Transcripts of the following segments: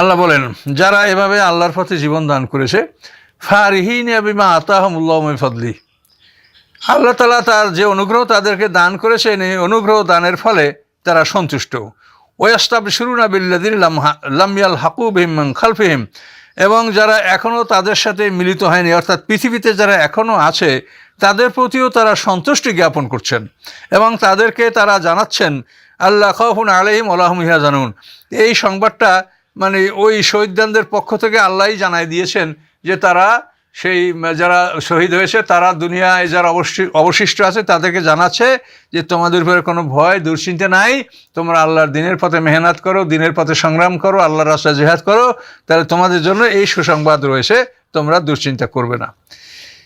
আল্লাহ বলেন, যারা এভাবে আল্লাহর পথে জীবন দান করেছে, ফারিহীন বিমা আতাহমুল্লাহ ফদলি। আল্লাহ তালা তার যে অনুগ্রহ তাদেরকে দান করেছেন, এই অনুগ্রহ দানের ফলে তারা সন্তুষ্ট। ওয়াস্তাব শুরুনা বিল্লাদিন লামিয়াল হাকুব হিম খালফিহিম। এবং যারা এখনও তাদের সাথে মিলিত হয়নি, অর্থাৎ পৃথিবীতে যারা এখনও আছে, তাদের প্রতিও তারা সন্তুষ্টি জ্ঞাপন করছেন। এবং তাদেরকে তারা জানাচ্ছেন, আল্লাহ খাহুন আলহিম আল্লাহম ইহা জানুন এই সংবাদটা মানে ওই শহীদদানদের পক্ষ থেকে আল্লাহই জানাই দিয়েছেন যে তারা সেই, যারা শহীদ হয়েছে, তারা দুনিয়ায় যারা অবশি- অবশিষ্ট আছে তাদেরকে জানাচ্ছে যে তোমাদের উপরে কোনো ভয়, দুশ্চিন্তা নাই। তোমরা আল্লাহর দিনের পথে মেহনত করো, দিনের পথে সংগ্রাম করো, আল্লাহর রাস্তায় জেহাদ করো। তাহলে তোমাদের জন্য এই সুসংবাদ রয়েছে, তোমরা দুশ্চিন্তা করবে না।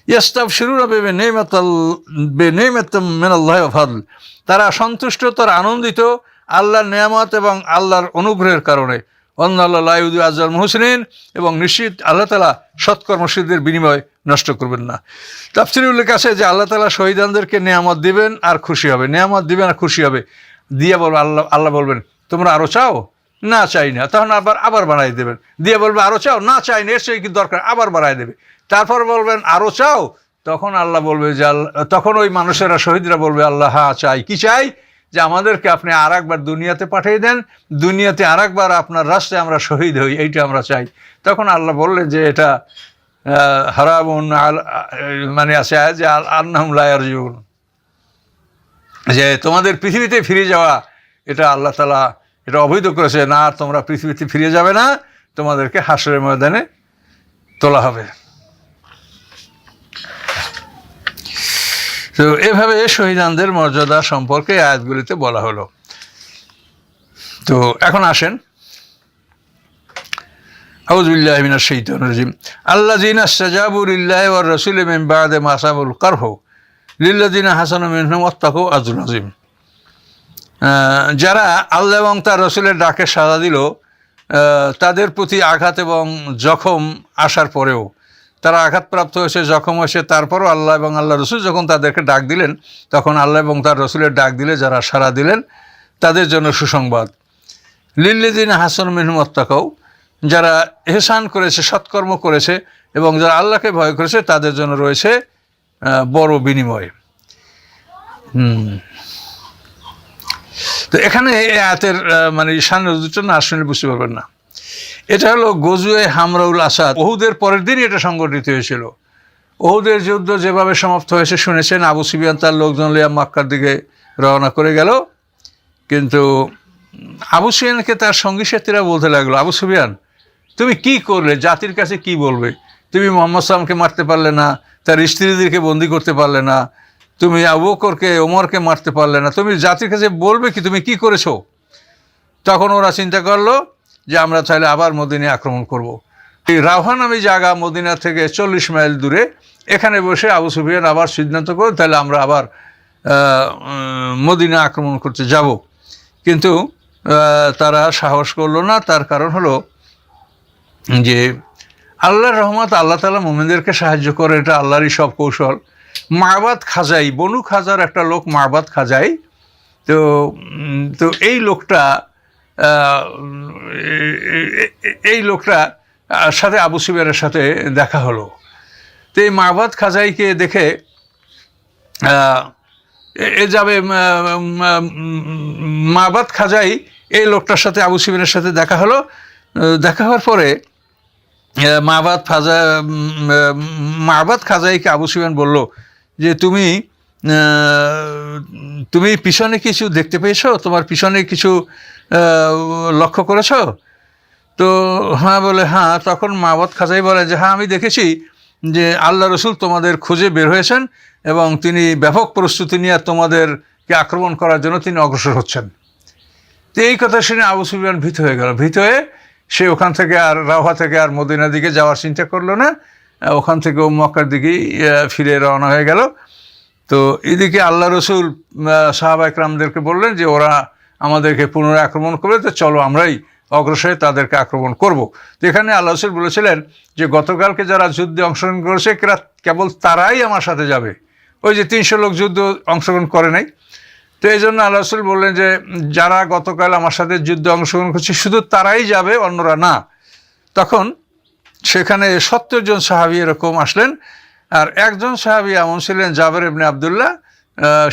ইয়াস্তাব শুরু হবে বেনেমাল্লাহ ফাদল। তারা সন্তুষ্ট, তারা আনন্দিত আল্লাহর নেয়ামত এবং আল্লাহর অনুগ্রহের কারণে। অন্নাল্লাহ আজল মুহসিন এবং নিশ্চিত আল্লাহ তালা সৎকর্মশীলদের বিনিময় নষ্ট করবেন না। তাফসির উল্লেখ আছে যে আল্লাহ তালা শহীদানদেরকে নেয়ামত দিবেন আর খুশি হবে। নেয়ামত দিবেন আর খুশি হবে। দিয়ে বলবে আল্লাহ আল্লাহ বলবেন, তোমরা আরও চাও? না, চাই না। তখন আবার আবার বাড়াই দেবেন। দিয়ে বলবে আরও চাও? না, চাই না। চেয়ে কি দরকার? আবার বাড়াই দেবে। তারপর বলবেন আরও চাও? তখন আল্লাহ বলবে যে আল্লাহ, তখন ওই মানুষেরা, শহীদরা বলবে, আল্লাহ হ্যাঁ চাই। কি চাই? যে আমাদেরকে আপনি আর একবার দুনিয়াতে পাঠিয়ে দেন, দুনিয়াতে আর একবার আপনার রাস্তায় আমরা শহীদ হই, এইটা আমরা চাই। তখন আল্লাহ বললেন যে এটা হারাবুন আল মানে আছে যে আল, আন্নাহম লায়ারজুন যে তোমাদের পৃথিবীতে ফিরে যাওয়া, এটা আল্লাহ তালা এটা অবৈধ করেছে, না তোমরা পৃথিবীতে ফিরে যাবে না, তোমাদেরকে হাসরের ময়দানে তোলা হবে। তো এভাবে শহীদানদের মর্যাদা সম্পর্কে আয়াতগুলিতে বলা হলো। তো এখন আসেন। আউজবিল্লাহ মিনাশ শাইতানির রাজিম। আল্লাযীনা ইসতাজাবু লিল্লাহি ওয়ার রাসূলি মিন বা'দি মা আসাবুল কারহু লিল্লাযীনা হাসানু মিনহুম ওয়াত্তাকু আজরুন আযীম। আহ, যারা আল্লাহ এবং তার রসুলের ডাকে সাড়া দিল তাদের প্রতি আঘাত এবং জখম আসার পরেও তারা আঘাতপ্রাপ্ত হয়েছে, জখম হয়েছে। তারপরও আল্লাহ এবং আল্লাহ রসুল যখন তাদেরকে ডাক দিলেন, তখন আল্লাহ এবং তার রসুলের ডাক দিলে, যারা সাড়া দিলেন, তাদের জন্য সুসংবাদ। লিল্লিদিন হাসান মেহমত্তাকাও যারা এহসান করেছে, সৎকর্ম করেছে এবং যারা আল্লাহকে ভয় করেছে, তাদের জন্য রয়েছে বড় বিনিময়। তো এখানে এই আয়াতের মানে ঈশান না আসলে বুঝতে পারবেন না। এটা হলো গজুয়ে হামরাউল আসাদ। ওহুদের পরের দিনই এটা সংগঠিত হয়েছিল। ওহুদের যুদ্ধ যেভাবে সমাপ্ত হয়েছে শুনেছেন, আবু সিবিয়ান তার লোকজন লিয়া মাক্কার দিকে রওনা করে গেল। কিন্তু আবু সুবিয়ানকে তার সঙ্গী সাথীরা বলতে লাগল, আবু সুবিয়ান তুমি কি করলে? জাতির কাছে কি বলবে? তুমি মোহাম্মদ সালামকে মারতে পারলে না, তার স্ত্রীদেরকে বন্দি করতে পারলে না, তুমি আবুকরকে ওমরকে মারতে পারলে না, তুমি জাতির কাছে বলবে কি? তুমি কি করেছ? তখন ওরা চিন্তা করল যে আমরা চাইলে আবার মদিনে আক্রমণ করব। এই রাওহা নামে জায়গা মদিনা থেকে চল্লিশ মাইল দূরে। এখানে বসে আবু সুফিয়ান আবার সিদ্ধান্ত করে, তাহলে আমরা আবার মদিনা আক্রমণ করতে যাব। কিন্তু তারা সাহস করল না। তার কারণ হলো যে আল্লাহর রহমত আল্লাহ তালা মোমেনদেরকে সাহায্য করে, এটা আল্লাহরই সব কৌশল। মারবাদ খাজাই, বনু খাজার একটা লোক মারবাদ খাজাই। তো তো এই লোকটা এই লোকটা সাথে আবু সিবিয়ারের সাথে দেখা হলো। তো এই মাহবাদ খাজাইকে দেখে এ- যাবে মাহবাদ খাজাই এই লোকটার সাথে, আবু সিবিনের সাথে দেখা হলো। দেখা হওয়ার পরে মাহবাদ ফাজা মাবাদ খাজাইকে আবু সিবিয়ান বলল যে, তুমি তুমি পিছনে কিছু দেখতে পেয়েছ? তোমার পিছনে কিছু লক্ষ্য করেছ? তো হ্যাঁ বলে হ্যাঁ। তখন মাবাদ খাজাই বলে যে হ্যাঁ আমি দেখেছি যে আল্লাহ রসুল তোমাদের খুঁজে বের হয়েছেন এবং তিনি ব্যাপক প্রস্তুতি নিয়ে তোমাদেরকে আক্রমণ করার জন্য তিনি অগ্রসর হচ্ছেন। তো এই কথা শুনে আবু সুফিয়ান ভীত হয়ে গেল। ভীত হয়ে সে ওখান থেকে আর রাওহা থেকে আর মদিনার দিকে যাওয়ার চিন্তা করল না। ওখান থেকে ও মক্কার দিকেই ফিরে রওনা হয়ে গেল। তো এদিকে আল্লাহ রসুল সাহাবা একরামদেরকে বললেন যে ওরা আমাদেরকে পুনরায় আক্রমণ করবে, তো চলো আমরাই অগ্রসরে তাদেরকে আক্রমণ করব। তো এখানে আল্লাহ রসুল বলেছিলেন যে, গতকালকে যারা যুদ্ধে অংশগ্রহণ করেছে, কেরা কেবল তারাই আমার সাথে যাবে। ওই যে তিনশো লোক যুদ্ধ অংশগ্রহণ করে নাই। তো এই জন্য আল্লাহ রসুল বললেন যে, যারা গতকাল আমার সাথে যুদ্ধে অংশগ্রহণ করছে, শুধু তারাই যাবে, অন্যরা না। তখন সেখানে সত্তর জন সাহাবি এরকম আসলেন। আর একজন সাহাবি এমন ছিলেন, জাবের ইবনে আবদুল্লাহ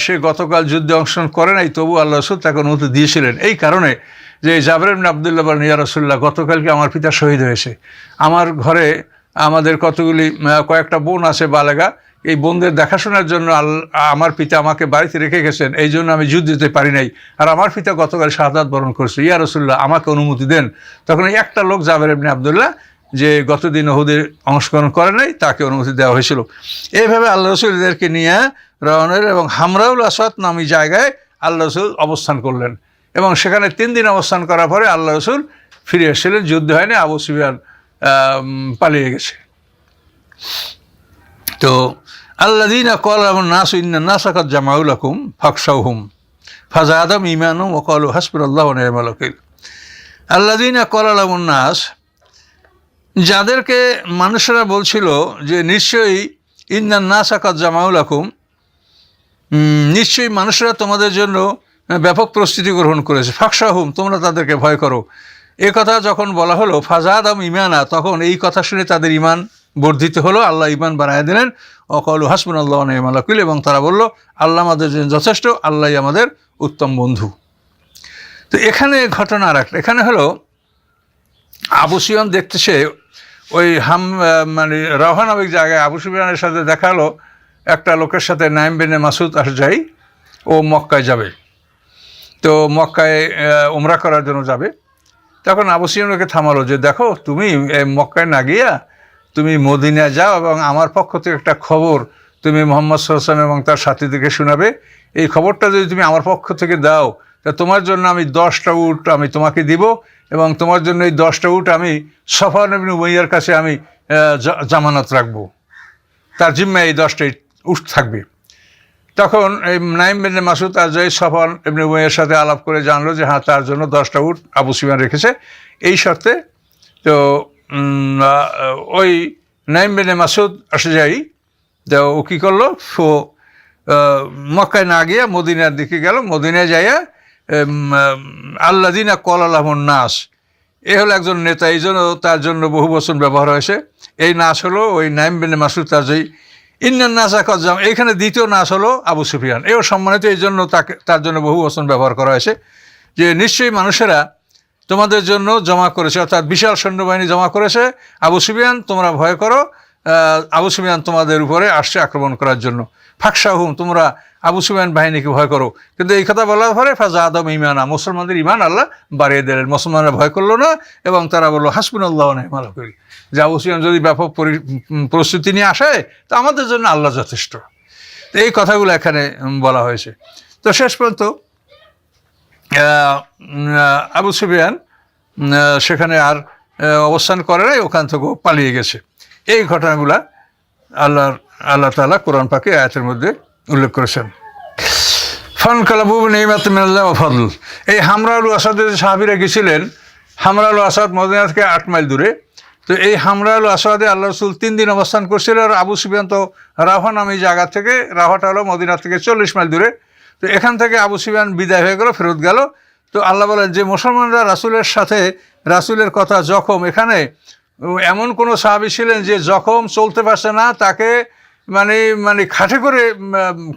সে গতকাল যুদ্ধে অংশগ্রহণ করে নাই, তবু আল্লাহ রসুল তাকে অনুমতি দিয়েছিলেন। এই কারণে যে জাবের ইবনে আবদুল্লাহ বলেন, ইয়া রসুল্লাহ গতকালকে আমার পিতা শহীদ হয়েছে। আমার ঘরে আমাদের কতগুলি কয়েকটা বোন আছে বালেগা। এই বোনদের দেখাশোনার জন্য আমার পিতা আমাকে বাড়িতে রেখে গেছেন। এই জন্য আমি যুদ্ধ দিতে পারি নাই। আর আমার পিতা গতকাল শাহাদাত বরণ করছে। ইয়া রসুল্লাহ আমাকে অনুমতি দেন। তখন একটা লোক জাবের ইবনে আবদুল্লাহ যে গতদিন ওহুদে অংশগ্রহণ করে নাই, তাকে অনুমতি দেওয়া হয়েছিল। এইভাবে আল্লাহ রসুল এদেরকে নিয়ে রওনের এবং হামরাউল আসাদ নামী জায়গায় আল্লাহ রসুল অবস্থান করলেন। এবং সেখানে তিন দিন অবস্থান করার পরে আল্লাহ রসুল ফিরে এসেছিলেন, যুদ্ধ হয়নি, আবু সুবিয়ান পালিয়ে গেছে। তো আল্লাদিন কল নাস, ইন্না নাসাকাত জামাউল আকুম ফাকসাউহুম ফাজা আদম ইমানুম ওকল হাসপুর আল্লাহ ওকিল। আল্লাদিন কল নাস যাদেরকে মানুষেরা বলছিল যে নিশ্চয়ই ইন্দান না সাকাত জামাউল আকুম নিশ্চয়ই মানুষেরা তোমাদের জন্য ব্যাপক প্রস্তুতি গ্রহণ করেছে। ফাকসাহুম তোমরা তাদেরকে ভয় করো। এ কথা যখন বলা হলো ফাজাদ আম ইমানা, তখন এই কথা শুনে তাদের ইমান বর্ধিত হলো। আল্লাহ ইমান বানায় দিলেন। অকল হাসবুন আল্লাহ নেমালাকুল এবং তারা বলল, আল্লাহ আমাদের জন্য যথেষ্ট আল্লাহ আমাদের উত্তম বন্ধু। তো এখানে ঘটনা আর এখানে হলো, আবু সুফিয়ান দেখতেছে ওই হাম মানে রওহা নামক জায়গায় আবু সুফিয়ানের সাথে দেখাল, একটা লোকের সাথে নাইম বেনে মাসুদ যাই ও মক্কায় যাবে। তো মক্কায় উমরা করার জন্য যাবে। তখন আবু সুফিয়ান ওকে থামালো যে, দেখো, তুমি মক্কায় না গিয়া তুমি মদিনা যাও এবং আমার পক্ষ থেকে একটা খবর তুমি মোহাম্মদ সাল্লাম এবং তার সাথীদেরকে শোনাবে। এই খবরটা যদি তুমি আমার পক্ষ থেকে দাও তা তোমার জন্য আমি দশটা উট আমি তোমাকে দিব এবং তোমার জন্য এই দশটা উট আমি সফা নবীন উমাইয়ার কাছে আমি জামানত রাখব। তার জিম্মায় এই দশটাই উঠ থাকবে। তখন এই নাইম বিন মাসুদ আজয় সফান এমনি উমাইয়ের সাথে আলাপ করে জানলো যে হ্যাঁ তার জন্য দশটা উট আবু সুফিয়ান রেখেছে। এই শর্তে তো ওই নাইম বিন মাসুদ আসে যাই। তো ও কী করল? সো মক্কায় না গিয়ে মদিনার দিকে গেল। মদিনায় যাইয়া আল্লাদিনা কল আল্লাহন নাস। এ হলো একজন নেতা, এই জন্য তার জন্য বহু বচন ব্যবহার হয়েছে। এই নাচ হলো, ওই নাইম বিন মাসুদ তাজই ইন্নান নাসা কজ্জাম এইখানে দ্বিতীয় নাচ হলো আবু সুফিয়ান। এও সম্মানিত, এই জন্য তাকে, তার জন্য বহু বচন ব্যবহার করা হয়েছে। যে নিশ্চয়ই মানুষেরা তোমাদের জন্য জমা করেছে, অর্থাৎ বিশাল সৈন্যবাহিনী জমা করেছে। আবু সুফিয়ান, তোমরা ভয় করো। আবু সুফিয়ান তোমাদের উপরে আসছে আক্রমণ করার জন্য। ফাকসাহুম তোমরা আবু সুফিয়ান বাহিনীকে ভয় করো। কিন্তু এই কথা বলার পরে ফাজা আদম ইমানা মুসলমানদের ইমান আল্লাহ বাড়িয়ে দিলেন। মুসলমানরা ভয় করল না এবং তারা বলল হাসপুন আল্লাহ নেহমাল করি যে আবু সুফিয়ান যদি ব্যাপক পরি- প্রস্তুতি নিয়ে আসে তো আমাদের জন্য আল্লাহ যথেষ্ট। তো এই কথাগুলো এখানে বলা হয়েছে। তো শেষ পর্যন্ত আবু আহ, সেখানে আর অবস্থান করে নাই ওখান থেকেও পালিয়ে গেছে। এই ঘটনাগুলা আল্লাহর আল্লাহ তাআলা কোরআন পাকে আয়াতের মধ্যে উল্লেখ করেছেন। ফান কালাবু নেইমাত ও ফদল। এই হামরাউল আসাদের সাহাবিরা গেছিলেন, হামরাউল আসাদ মদিনা থেকে আট মাইল দূরে, তো এই হামরাউল আসাদে আল্লাহ রসুল তিন দিন অবস্থান করছিল আর আবু সুফিয়ান তো রাহা নামে জায়গা থেকে রাহাটা হলো মদিনা থেকে চল্লিশ মাইল দূরে। তো এখান থেকে আবু সুফিয়ান বিদায় হয়ে গেল, ফেরত গেল। তো আল্লাহ বলেন, যে মুসলমানরা রাসুলের সাথে রাসুলের কথা জখম, এখানে এমন কোনো সাহাবি ছিলেন যে জখম চলতে পারছে না, তাকে মানে মানে খাটে করে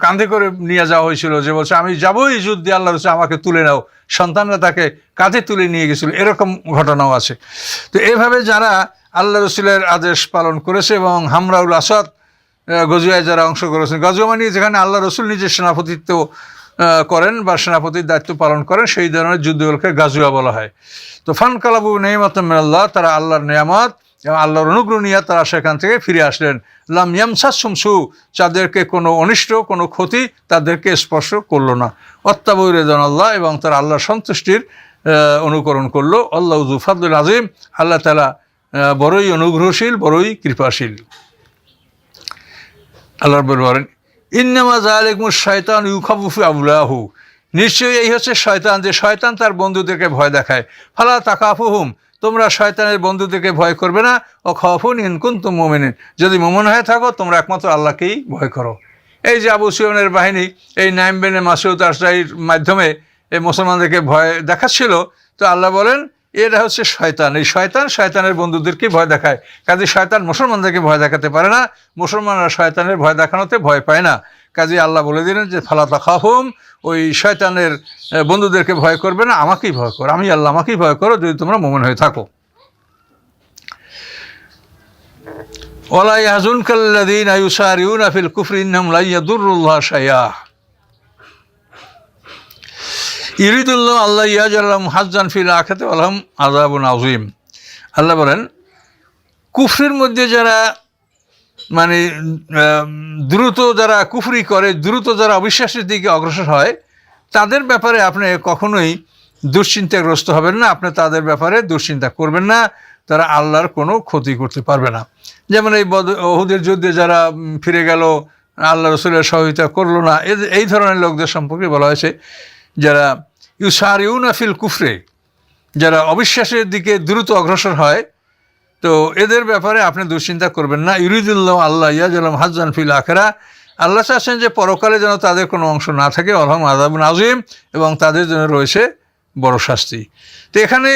কাঁধে করে নিয়ে যাওয়া হয়েছিল যে বলছে, আমি যাবোই যুদ্ধে, আল্লাহ রসুল আমাকে তুলে নাও। সন্তানরা তাকে কাঁধে তুলে নিয়ে গেছিল। এরকম ঘটনাও আছে। তো এভাবে যারা আল্লাহ রসুলের আদেশ পালন করেছে এবং হামরাউল আসাদ গজুয়ায় যারা অংশ করেছেন গজুয়া মানে যেখানে আল্লাহ রসুল নিজের সেনাপতিত্ব করেন বা সেনাপতির দায়িত্ব পালন করেন, সেই ধরনের যুদ্ধগুলোকে গাজুয়া বলা হয়। তো ফান কালাবু আল্লাহ তারা আল্লাহর নেয়ামত এবং আল্লাহর অনুগ্রহ নিয়ে তারা সেখান থেকে ফিরে আসলেন। লাম ইয়ামসাস সুমসু, যাদেরকে কোনো অনিষ্ট, কোনো ক্ষতি তাদেরকে স্পর্শ করল না। অত্যাবৈরেদন আল্লাহ এবং তারা আল্লাহর সন্তুষ্টির অনুকরণ করল। আল্লাহ ফাদুল আজিম আল্লাহ তালা বড়ই অনুগ্রহশীল, বড়ই কৃপাশীল। আল্লাহ বলেন, ইন্নামা জালেকুম শয়তান ইউখাবুফি আবুলাহু। নিশ্চয়ই এই হচ্ছে শয়তান, যে শয়তান তার বন্ধুদেরকে ভয় দেখায়। ফালা তাকাফুহুম তোমরা শয়তানের বন্ধুদেরকে ভয় করবে না। ও খফুন তুম মোমেনিন। যদি মোমন হয়ে থাকো, তোমরা একমাত্র আল্লাহকেই ভয় করো। এই যে আবু সুয়নের বাহিনী, এই নাইম বেনে মাসুদ আশরাইর মাধ্যমে এই মুসলমানদেরকে ভয় দেখাচ্ছিল, তো আল্লাহ বলেন, এরা হচ্ছে শয়তান। এই শয়তান শয়তানের বন্ধুদেরকে ভয় দেখায়। কাজে শয়তান মুসলমানদেরকে ভয় দেখাতে পারে না। মুসলমানরা শয়তানের ভয় দেখানোতে ভয় পায় না। কাজে আল্লাহ বলে দিলেন যে ফালাতা খাহুম ওই শয়তানের বন্ধুদেরকে ভয় করবে না, আমাকেই ভয় করো। আমি আল্লাহ, আমাকেই ভয় করো, যদি তোমরা মোমেন হয়ে থাকো। ওলা ইয়াজুন কাল্লাদিন আয়ুসারিউন আফিল কুফরি ইন্নাম লা ইয়াদুরুল্লাহ ইরিদুল্লাহ আল্লাহ ইয়াজ আল্লাহ হাজান ফিল আখাতে আলহাম আজাবুন আজিম আল্লাহ বলেন, কুফরির মধ্যে যারা মানে দ্রুত যারা কুফরি করে, দ্রুত যারা অবিশ্বাসের দিকে অগ্রসর হয়, তাদের ব্যাপারে আপনি কখনোই দুশ্চিন্তাগ্রস্ত হবেন না। আপনি তাদের ব্যাপারে দুশ্চিন্তা করবেন না। তারা আল্লাহর কোনো ক্ষতি করতে পারবে না। যেমন এই বদ, ওহুদের যুদ্ধে যারা ফিরে গেল, আল্লাহ রসুলের সহযোগিতা করল না এই ধরনের লোকদের সম্পর্কে বলা হয়েছে, যারা ইউসারিউনা ফিল কুফরে, যারা অবিশ্বাসের দিকে দ্রুত অগ্রসর হয় তো এদের ব্যাপারে আপনি দুশ্চিন্তা করবেন না। ইউরিদুল্লাহ আল্লাহ ইয়াজালাম হাজান ফিল আখেরা। আল্লাহ চাচ্ছেন যে পরকালে যেন তাদের কোনো অংশ না থাকে। আলহাম আজাবুন আজিম এবং তাদের জন্য রয়েছে বড় শাস্তি। তো এখানে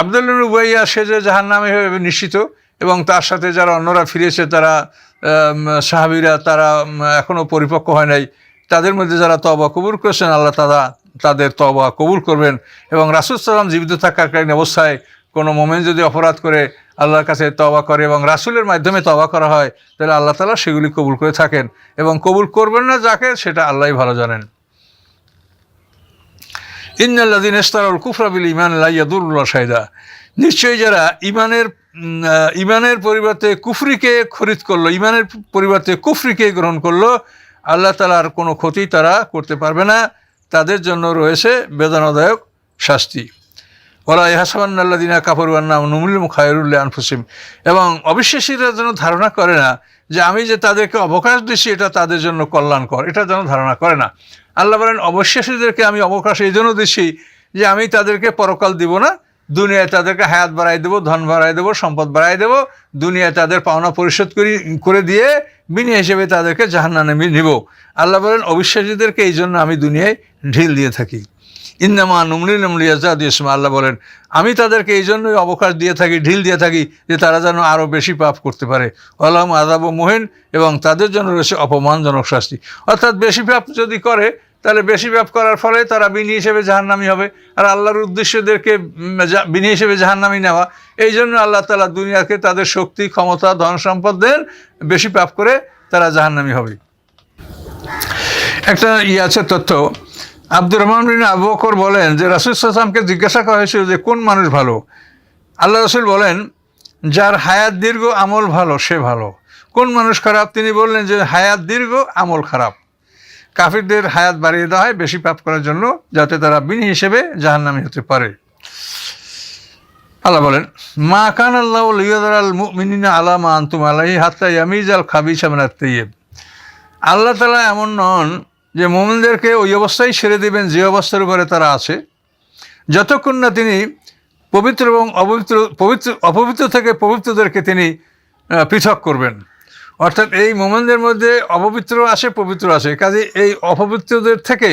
আবদুল্লাহ উবাইয়া, সে যে জাহান নামে নিশ্চিত এবং তার সাথে যারা অন্যরা ফিরেছে, তারা সাহাবীরা, তারা এখনও পরিপক্ক হয় নাই। তাদের মধ্যে যারা তবা কবুল করেছেন, আল্লাহ তারা তাদের তবা কবুল করবেন এবং রাসুল সাল্লাম জীবিত থাকাকালীন অবস্থায় কোনো মোমেন যদি অপরাধ করে আল্লাহর কাছে তবা করে এবং রাসুলের মাধ্যমে তবা করা হয়, তাহলে আল্লাহ তালা সেগুলি কবুল করে থাকেন এবং কবুল করবেন না যাকে, সেটা আল্লাহই ভালো জানেন। ইন্নাল্লাদিন ইস্তারুল কুফরাবিল ইমান লাইয়াদুল্লাহ সাইদা নিশ্চয়ই যারা ইমানের ইমানের পরিবর্তে কুফরিকে খরিদ করল ইমানের পরিবর্তে কুফরিকে গ্রহণ করল, আল্লাহ তালার কোনো ক্ষতি তারা করতে পারবে না। তাদের জন্য রয়েছে বেদনাদায়ক শাস্তি। ওরা ইহাসাবান্নাল্লাদিনা কাপড়বান্না নুমুল খায়রুল্লাহ আনফুসিম এবং অবিশ্বাসীরা যেন ধারণা করে না যে আমি যে তাদেরকে অবকাশ দিচ্ছি এটা তাদের জন্য কল্যাণকর। এটা যেন ধারণা করে না। আল্লাহ বলেন, অবিশ্বাসীদেরকে আমি অবকাশ এই জন্য দিচ্ছি যে আমি তাদেরকে পরকাল দিব না, দুনিয়ায় তাদেরকে হায়াত বাড়াই দেবো, ধন বাড়াই দেবো, সম্পদ বাড়াই দেবো, দুনিয়ায় তাদের পাওনা পরিশোধ করি, করে দিয়ে বিনিয়োগ হিসেবে তাদেরকে জাহান্নানে নিব। আল্লাহ বলেন, অবিশ্বাসীদেরকে এই জন্য আমি দুনিয়ায় ঢিল দিয়ে থাকি। ইন্দামা নুমলি নুমলি আজাদ ইসমা, আল্লাহ বলেন, আমি তাদেরকে এই জন্যই অবকাশ দিয়ে থাকি, ঢিল দিয়ে থাকি, যে তারা যেন আরও বেশি পাপ করতে পারে। আল্লাহ আদাব মোহেন, এবং তাদের জন্য রয়েছে অপমানজনক শাস্তি। অর্থাৎ বেশি পাপ যদি করে, তাহলে বেশি পাপ করার ফলে তারা বিনি হিসেবে জাহান্নামি হবে। আর আল্লাহর উদ্দেশ্যদেরকে বিনি হিসেবে জাহান্নামি নেওয়া, এই জন্য আল্লাহ তালা দুনিয়াকে তাদের শক্তি, ক্ষমতা, ধন সম্পদ দেন বেশি পাপ করে তারা জাহান্নামি হবে। একটা ইয়ে আছে তথ্য আব্দুর রহমান বিন আবু বলেন যে রাসুল সাল্লামকে জিজ্ঞাসা করা হয়েছিল যে কোন মানুষ ভালো? আল্লাহ রসুল বলেন, যার হায়াত দীর্ঘ, আমল ভালো, সে ভালো। কোন মানুষ খারাপ? তিনি বললেন যে হায়াত দীর্ঘ, আমল খারাপ। কাফিরদের হায়াত বাড়িয়ে দেওয়া হয় বেশি পাপ করার জন্য, যাতে তারা বিনি হিসেবে জাহান্নামী হতে পারে। আল্লাহ বলেন, মা কান আল্লাহ লিয়াদাল মুমিনিনা আলা মা আন্তুম আলাহি হাত্তা ইয়ামিজ আল খাবিস আমিনাত তৈয়ব আল্লাহ তালা এমন নন যে মোমিনদেরকে ওই অবস্থায় ছেড়ে দেবেন, যে অবস্থার উপরে তারা আছে। যতক্ষণ না তিনি পবিত্র এবং অপবিত্র, পবিত্র, অপবিত্র থেকে পবিত্রদেরকে তিনি পৃথক করবেন। অর্থাৎ এই মোমেনদের মধ্যে অপবিত্র আসে পবিত্র আসে কাজে এই অপবিত্রদের থেকে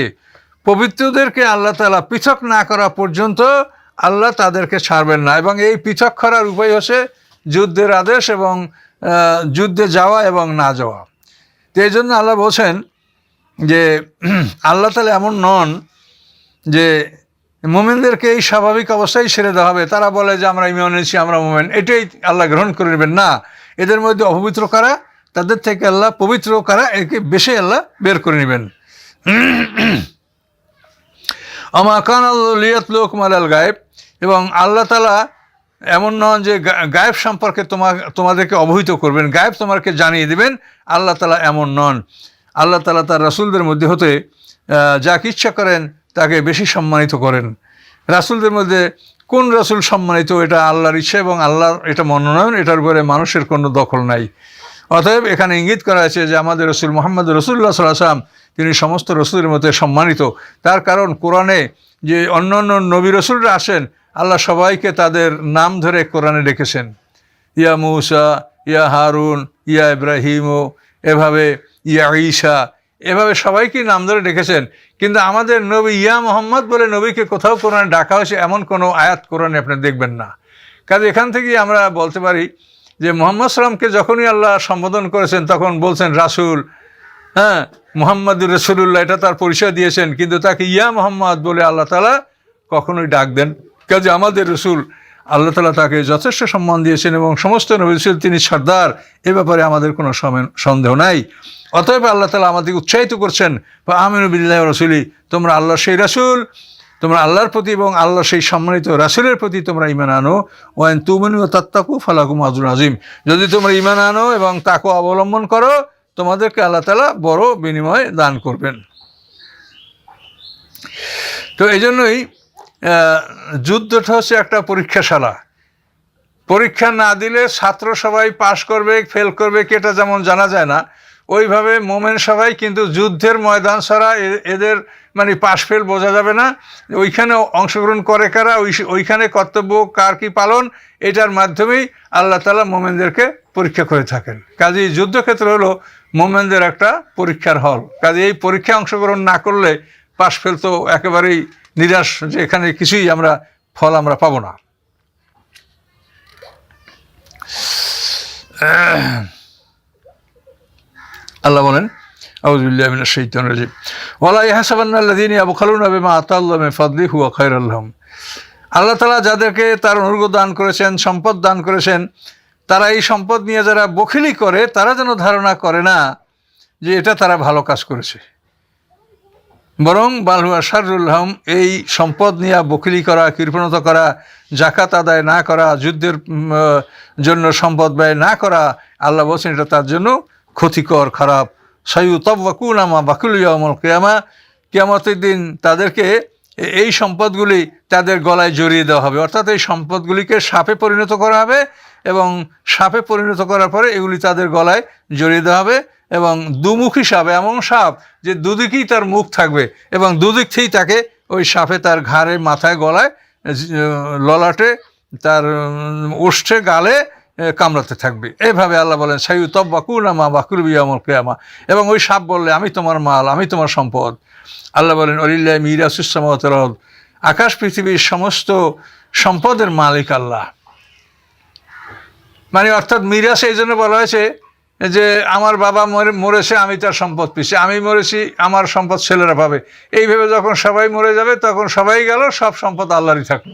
পবিত্রদেরকে আল্লাহ তালা পৃথক না করা পর্যন্ত আল্লাহ তাদেরকে ছাড়বেন না। এবং এই পৃথক করার উপায় হচ্ছে যুদ্ধের আদেশ এবং যুদ্ধে যাওয়া এবং না যাওয়া। তো এই জন্য আল্লাহ বলছেন যে আল্লাহ তালা এমন নন যে মোমেনদেরকে এই স্বাভাবিক অবস্থায় ছেড়ে দেওয়া হবে। তারা বলে যে আমরা ইমান এনেছি, আমরা মোমেন। এটাই আল্লাহ গ্রহণ করে নেবেন। না, এদের মধ্যে অপবিত্র করা? তাদের থেকে আল্লাহ পবিত্র করা? একে বেশি আল্লাহ বের করে নেবেন। আমা কান লিয়াত লোক মালাল গায়েব। এবং আল্লাহ তালা এমন নন যে গায়েব সম্পর্কে তোমার তোমাদেরকে অবহিত করবেন। গায়েব তোমাকে জানিয়ে দেবেন, আল্লাহ তালা এমন নন। আল্লাহ তালা তার রাসুলদের মধ্যে হতে যাকে ইচ্ছা করেন তাকে বেশি সম্মানিত করেন। রাসুলদের মধ্যে কোন রাসুল সম্মানিত, এটা আল্লাহর ইচ্ছা এবং আল্লাহর এটা মনোনয়ন, এটার উপরে মানুষের কোনো দখল নাই। অতএব এখানে ইঙ্গিত করা আছে যে আমাদের রসুল মোহাম্মদ রসুল্লাহ সাল্লাম তিনি সমস্ত রসুলের মধ্যে সম্মানিত। তার কারণ কোরআনে যে অন্য অন্য নবী রসুলরা আসেন, আল্লাহ সবাইকে তাদের নাম ধরে কোরআনে ডেকেছেন। ইয়া মৌসা, ইয়া হারুন, ইয়া ইব্রাহিম, এভাবে ইয়া ঈসা এভাবে সবাইকে নাম ধরে ডেকেছেন। কিন্তু আমাদের নবী ইয়া মোহাম্মদ বলে নবীকে কোথাও কোরআনে ডাকা হয়েছে এমন কোনো আয়াত কোরআনে আপনি দেখবেন না। কাজে এখান থেকেই আমরা বলতে পারি যে মোহাম্মদ সাল্লামকে যখনই আল্লাহ সম্বোধন করেছেন তখন বলছেন, রাসূল হ্যাঁ মোহাম্মদুর রসুল্লাহ এটা তার পরিচয় দিয়েছেন। কিন্তু তাকে ইয়া মোহাম্মদ বলে আল্লাহ তালা কখনোই ডাক দেন। কাজে আমাদের রসুল আল্লাহ তালা তাকে যথেষ্ট সম্মান দিয়েছেন এবং সমস্ত নবী রসুল তিনি সর্দার। এ ব্যাপারে আমাদের কোনো সন্দেহ নাই। অতএব আল্লাহ তালা আমাদেরকে উৎসাহিত করছেন বা আমিনুবিল্লাহ রসুলি, তোমরা আল্লাহ সেই রাসুল, তোমরা আল্লাহর প্রতি এবং আল্লাহ সেই সম্মানিত রাসুলের প্রতি তোমরা ইমান আনো। ওয়ান তুমিন ও তাত্তাকু ফালাকুম আজুল আজিম। যদি তোমরা ইমান আনো এবং তাকে অবলম্বন করো, তোমাদেরকে আল্লাহ তালা বড় বিনিময় দান করবেন। তো এই জন্যই যুদ্ধটা হচ্ছে একটা পরীক্ষাশালা। পরীক্ষা না দিলে ছাত্র সবাই পাশ করবে ফেল করবে, কেটা যেমন জানা যায় না। ওইভাবে মোমেন সবাই কিন্তু যুদ্ধের ময়দান ছাড়া এদের মানে পাশ ফেল বোঝা যাবে না। ওইখানে অংশগ্রহণ করে কারা? ওই, ওইখানে কর্তব্য কার কি পালন? এটার মাধ্যমেই আল্লাহ তালা মোমেনদেরকে পরীক্ষা করে থাকেন। কাজেই যুদ্ধক্ষেত্র হলো মোমেনদের একটা পরীক্ষার হল। কাজে এই পরীক্ষায় অংশগ্রহণ না করলে পাশ ফেল তো একেবারেই নিরাশ যে এখানে কিছুই আমরা ফল আমরা পাবো না। আল্লাহ বলেন বিমা আতাল্লাহু আল্লাহ যাদেরকে তার অনুগ্রহ দান করেছেন, সম্পদ দান করেছেন, তারা এই সম্পদ নিয়ে যারা বখিলি করে, তারা যেন ধারণা করে না যে এটা তারা ভালো কাজ করেছে। বরং বালহুয়া শারুল্লাহম এই সম্পদ নিয়ে বকিলি করা, কৃপণতা করা, জাকাত আদায় না করা, যুদ্ধের জন্য সম্পদ ব্যয় না করা, আল্লাহ বলছেন এটা তার জন্য ক্ষতিকর, খারাপ। সায়ু তব্বাকুনামা বাকুলিয়ামল কেয়ামা। কেয়ামতের দিন তাদেরকে এই সম্পদগুলি তাদের গলায় জড়িয়ে দেওয়া হবে। অর্থাৎ এই সম্পদগুলিকে সাপে পরিণত করা হবে এবং সাপে পরিণত করার পরে এগুলি তাদের গলায় জড়িয়ে দেওয়া হবে। এবং দুমুখী সাপ, এমন সাপ যে দুদিকেই তার মুখ থাকবে এবং দুদিক থেকেই তাকে ওই সাপে তার ঘাড়ে, মাথায়, গলায় ললাটে, তার ওষ্ঠে, গালে কামড়াতে থাকবে। এভাবে আল্লাহ বলেন সাইউ তব বাকুল আমা বাকুল বিয়ামল কেয়ামা। এবং ওই সাপ বললে, আমি তোমার মাল, আমি তোমার সম্পদ। আল্লাহ বলেন অলিল্লাহ মিরাসুসামতরদ আকাশ পৃথিবীর সমস্ত সম্পদের মালিক আল্লাহ। মানে অর্থাৎ মিরাস এই জন্য বলা হয়েছে যে আমার বাবা মরে, মরেছে, আমি তার সম্পদ পিছি আমি মরেছি, আমার সম্পদ ছেলেরা পাবে। এইভাবে যখন সবাই মরে যাবে, তখন সবাই গেল, সব সম্পদ আল্লাহরই থাকল।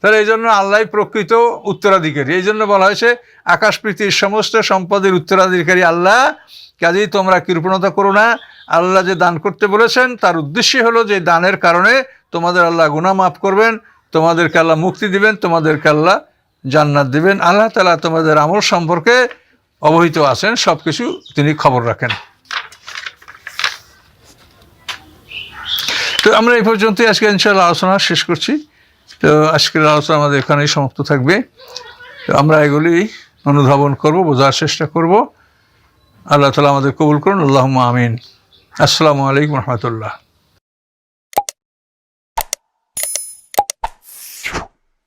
তাহলে এই জন্য আল্লাহ প্রকৃত উত্তরাধিকারী। এই জন্য বলা হয়েছে, আকাশ, পৃথিবীর সমস্ত সম্পদের উত্তরাধিকারী আল্লাহ। কাজেই তোমরা কৃপণতা করো না। আল্লাহ যে দান করতে বলেছেন, তার উদ্দেশ্য হলো যে দানের কারণে তোমাদের আল্লাহ গুণা মাফ করবেন, তোমাদেরকে আল্লাহ মুক্তি দিবেন, তোমাদেরকে আল্লাহ জান্নাত দিবেন। আল্লাহ তালা তোমাদের আমল সম্পর্কে অবহিত আছেন সব কিছু তিনি খবর রাখেন। তো আমরা এই পর্যন্তই আজকে ইনশাল্লাহ আলোচনা শেষ করছি। তো আজকের আলোচনা আমাদের এখানেই সমাপ্ত থাকবে। তো আমরা এগুলি অনুধাবন করব, বোঝার চেষ্টা করব। আল্লাহ তালা আমাদের কবুল করুন। আল্লাহ আমিন। আসসালামু আলাইকুম রহমতুল্লাহ।